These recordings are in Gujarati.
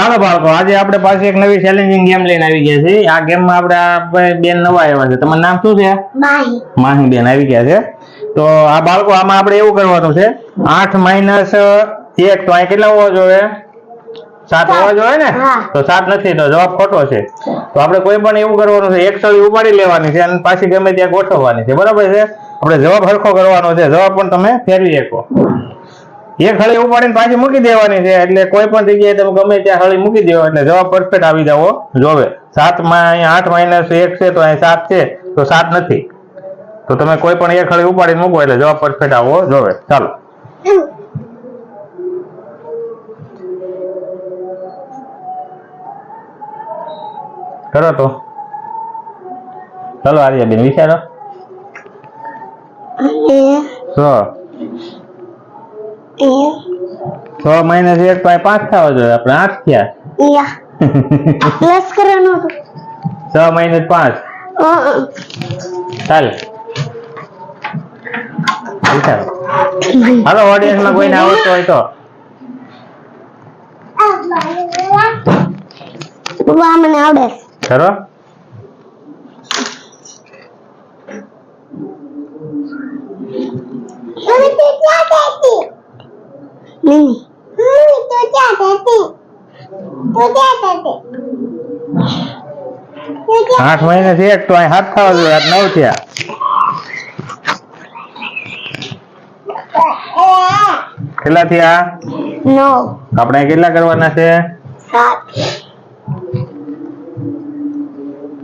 ચાલો બાળકો આજે આપણે પાસે એક નવી ચેલેન્જિંગ ગેમ લઈને આવી ગયા છે આ ગેમમાં આપણે બેન નવા આવ્યા છે. તમારું નામ શું છે? માહી. બેન આવી ગયા છે. તો આ બાળકો આમાં આપણે એવું કરવાનું છે. આઠ માઇનસ એક તો અહીં કેટલા હોવા જોઈએ? સાત હોવા જોઈએ ને? તો સાત નથી તો જવાબ ખોટો છે. તો આપણે કોઈ પણ એવું કરવાનું છે એક સળી ઉપાડી લેવાની છે અને પાછી ગમે ત્યાં ગોઠવવાની છે. બરાબર છે? આપણે જવાબ હરખો કરવાનો છે. જવાબ પણ તમે ફેરવી શકો. એક હળી ઉપાડીને પાછી મૂકી દેવાની છે. એટલે કોઈ પણ જગ્યાએ તમે ગમે ત્યાં હળી મૂકી દેવો. એટલે જવાબ પરફેક્ટ આવી જવો જોવે. સાતમાં અહીંયા આઠ માઇનસ એક છે તો અહીં સાત છે તો સાત નથી. તો તમે કોઈ પણ એક હળી ઉપાડીને મૂકો એટલે જવાબ પરફેક્ટ આવવો જોવે. ચાલો. કરો તો. ચાલો આર્યાબેન વિચારો. એ છ છ માઇનસ એક તો અહીં પાંચ થવા જોઈએ આપણે આઠ થયા યા પ્લસ કરવાનું હતું છ માઇનસ પાંચ અ, ચાલ વિચારો હાલો ઓડિયન્સમાં કોઈને આવડતું હોય તો પપ્પા મને આવડે કરો નહીં આઠ માઇનસ એક તો અહીં હાથ થવા જોઈએ આઠ નવ થયા. કેટલા થયા? નવ. આપણે કેટલા કરવાના છે? સાત.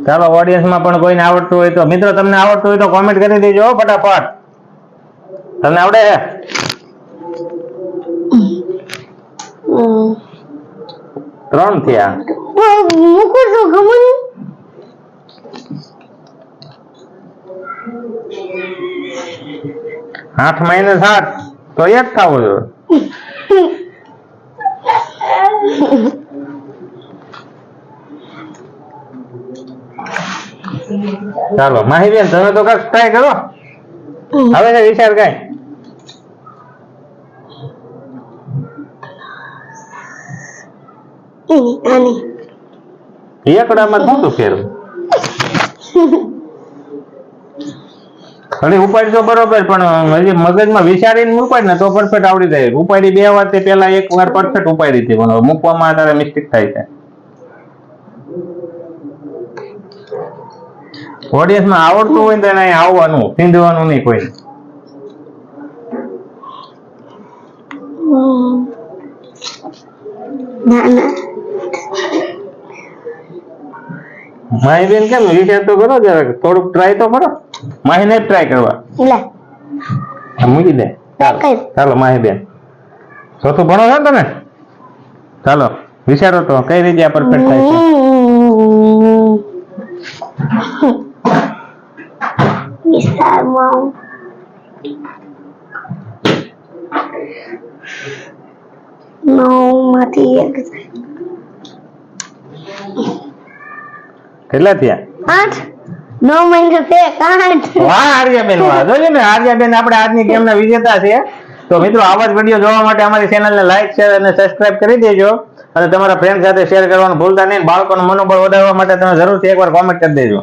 ચાલો ઓડિયન્સમાં પણ કોઈને આવડતું હોય તો મિત્રો તમને આવડતું હોય તો કોમેન્ટ કરી દેજો ફટાફટ. તમને આવડે છે? ત્રણ થયા. મૂકું છું ગમું આઠ માઇનસ આઠ તો એક થવો જોઈએ ચાલો માહિતી તમે તો કઈ કરો. હવે વિચાર કઈ. આની. એકડામાં શું ફેર? અને ઉપાડી તો બરોબર પણ હજી મગજમાં વિચારીને ઉપાડ ને તો પરફેક્ટ આવડી જાય. ઉપાડી બે વાર તે પેલા એક વાર પરફેક્ટ ઉપાડી હતી પણ મૂકવામાં તારે મિસ્ટેક થાય છે. ઓડિયન્સમાં આવડતું હોય ને તો એને આવવાનું પીંધવાનું નહીં કોઈ. ના ના માહી બેન કેમ? વિચાર તો કરો જરાક. થોડુંક ટ્રાય તો કરો. માહી ને ટ્રાય કરવા. લે. આ મૂકી દે. ચાલો. માહી બેન. ચોથું ભણો છો ને તમે? ચાલો. વિચારો તો કઈ રીતે આ પરફેક્ટ થાય છે? વિસ્તારમાં. નવમાંથી એક કેટલા થયા? આઠ. નવ મહિના થયા આઠ. વાહ આર્યાબેન વાહ જોજો ને આર્યાબેન આપણે આજની ગેમના વિજેતા છે. તો મિત્રો આવા જ વીડિયો જોવા માટે અમારી ચેનલને લાઈક શેર અને સબસ્ક્રાઇબ કરી દેજો. અને તમારા ફ્રેન્ડ સાથે શેર કરવાનું ભૂલતા નહીં. બાળકોનું મનોબળ વધારવા માટે તમે જરૂરથી એકવાર કોમેન્ટ કરી દેજો.